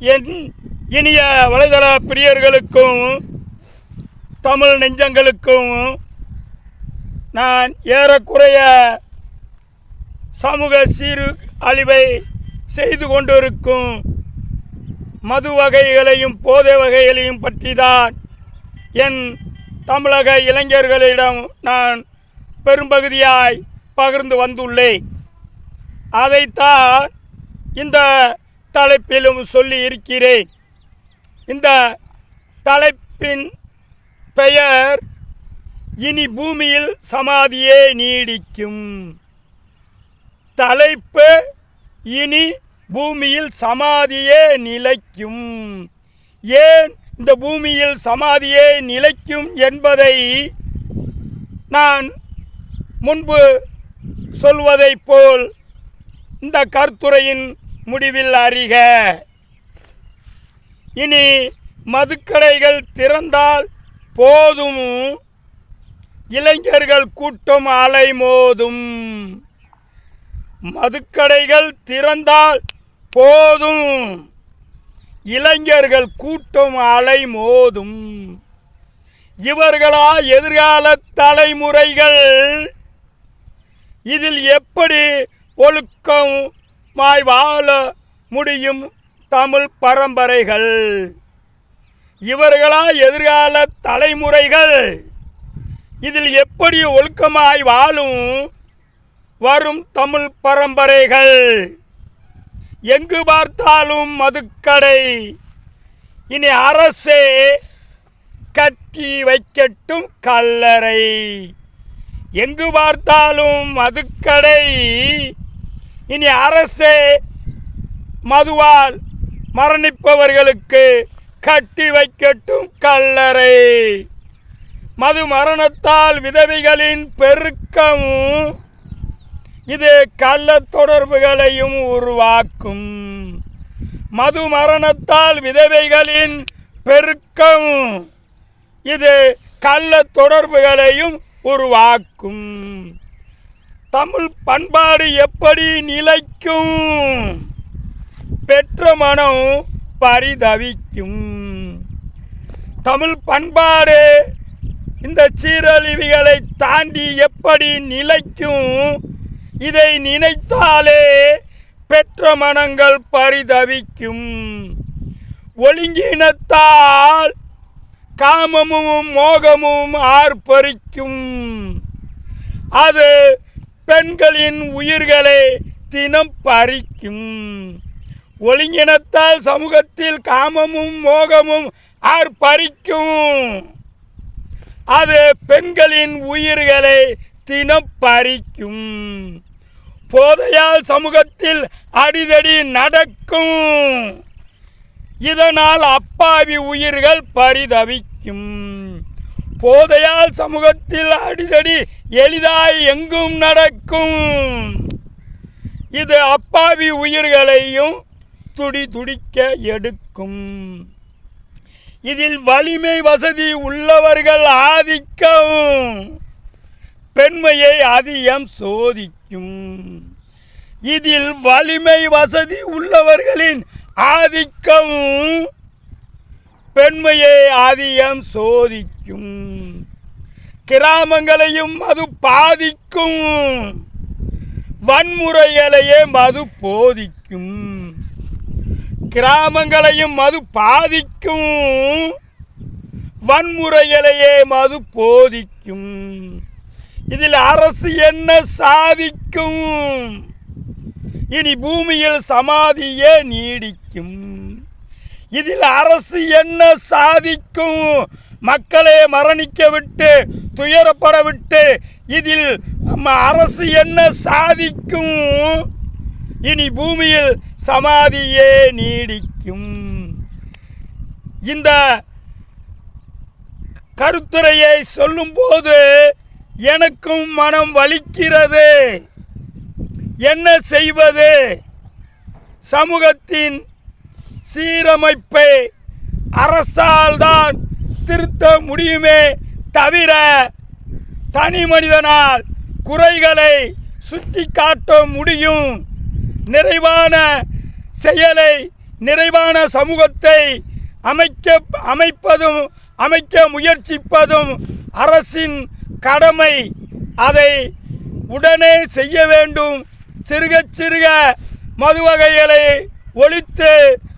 என் இனிய வலைதள பிரியர்களுக்கும் தமிழ் நெஞ்சங்களுக்கும் நான் ஏறக்குறைய சமூக சீரு அழிவை செய்து கொண்டிருக்கும் மது வகைகளையும் போதை வகைகளையும் பற்றி தான் என் தமிழக இளைஞர்களிடம் நான் பெரும்பகுதியாய் பகிர்ந்து வந்துள்ளேன். அதைத்தான் இந்த தலைப்பிலும் சொல்லி இருக்கிறேன். இந்த தலைப்பின் பெயர் இனி பூமியில் சமாதியே நீடிக்கும். தலைப்பு இனி பூமியில் சமாதியே நிலைக்கும். ஏன் இந்த பூமியில் சமாதியே நிலைக்கும் என்பதை நான் முன்பு சொல்வதைப் போல் இந்த கருத்துரையின் முடிவில் அறிக. இனி மதுக்கடைகள் திறந்தால் போதும். இளைஞர்கள் கூட்டம் அலைமோதும் மதுக்கடைகள் திறந்தால் போதும். இளைஞர்கள் கூட்டம் அலைமோதும் இவர்களா எதிர்கால தலைமுறைகள்? இதில் எப்படி ஒழுக்கம் மாய் வாழ முடியும் தமிழ் பரம்பரைகள். இவர்களா எதிர்கால தலைமுறைகள். இதில் எப்படி ஒழுக்கமாய் வாழும்? வரும் தமிழ் பரம்பரைகள். எங்கு பார்த்தாலும் மதுக்கடை. இனி அரசே கட்டி வைக்கட்டும் கல்லறை. எங்கு பார்த்தாலும் மதுக்கடை. இனி அரசே மதுவால் மரணிப்பவர்களுக்கு கட்டி வைக்கட்டும் கல்லறை. மது மரணத்தால் விதவைகளின் பெருக்கமும் இது கள்ள தொடர்புகளையும் உருவாக்கும். மது மரணத்தால் விதவைகளின் பெருக்கம் இது கள்ள தொடர்புகளையும் உருவாக்கும். தமிழ் பண்பாடு எப்படி நிலைக்கும்? பெற்ற மனம் பரிதவிக்கும். தமிழ் பண்பாடு இந்த சீரழிவுகளை தாண்டி எப்படி நிலைக்கும்? இதை நினைத்தாலே பெற்ற மனங்கள் பரிதவிக்கும். ஒழுங்கினத்தால் காமமும் மோகமும் ஆர்ப்பரிக்கும். அது பெண்களின் உயிர்களை தினம் பறிக்கும். ஒழுங்கினத்தால் சமூகத்தில் காமமும் மோகமும் ஆர் பறிக்கும். அது பெண்களின் உயிர்களை தினம் பறிக்கும். போதையால் சமூகத்தில் அடிதடி நடக்கும். இதனால் அப்பாவி உயிர்கள் பரிதவிக்கும். போதையால் சமூகத்தில் அடிதடி எளிதாய் எங்கும் நடக்கும். இது அப்பாவி உயிர்களையும் துடி துடிக்க எடுக்கும். இதில் வலிமை வசதி உள்ளவர்கள் ஆதிக்கம். பெண்மையை அதிகம் சோதிக்கும். இதில் வலிமை வசதி உள்ளவர்களின் ஆதிக்கம். பெண்மையை அதிகம் சோதிக்கும். கிராமங்களையும் அது பாதிக்கும். வன்முறைகளையே மது போதிக்கும். கிராமங்களையும் மது பாதிக்கும். வன்முறைகளையே மது போதிக்கும். இதில் அரசு என்ன சாதிக்கும்? இனி பூமியில் சமாதியே நீடிக்கும். இதில் அரசு என்ன சாதிக்கும்? மக்களை மரணிக்க விட்டு துயரப்பட விட்டு இதில் அரசு என்ன சாதிக்கும்? இனி பூமியில் சமாதியே நீடிக்கும். இந்த கருத்துரையை சொல்லும்போது எனக்கும் மனம் வலிக்கிறது. என்ன செய்வது? சமூகத்தின் சீரமைப்பை அரசால் தான் திருத்த முடியுமே தவிர தனி மனிதனால் குறைகளை சுட்டி காட்ட முடியும். நிறைவான செயலை நிறைவான சமூகத்தை அமைக்க அமைப்பதும் அமைக்க முயற்சிப்பதும் அரசின் கடமை. அதை உடனே செய்ய வேண்டும். சிறுக சிறுக மது வகைகளை ஒழித்து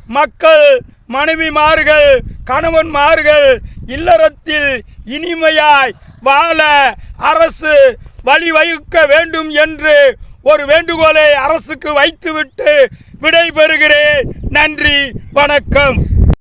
மக்கள் மனைவிமார்கள் கணவன்மார்கள் இல்லறத்தில் இனிமையாய் வாழ அரசு வழிவகுக்க வேண்டும் என்று ஒரு வேண்டுகோளை அரசுக்கு வைத்துவிட்டு விடைபெறுகிறேன். நன்றி வணக்கம்.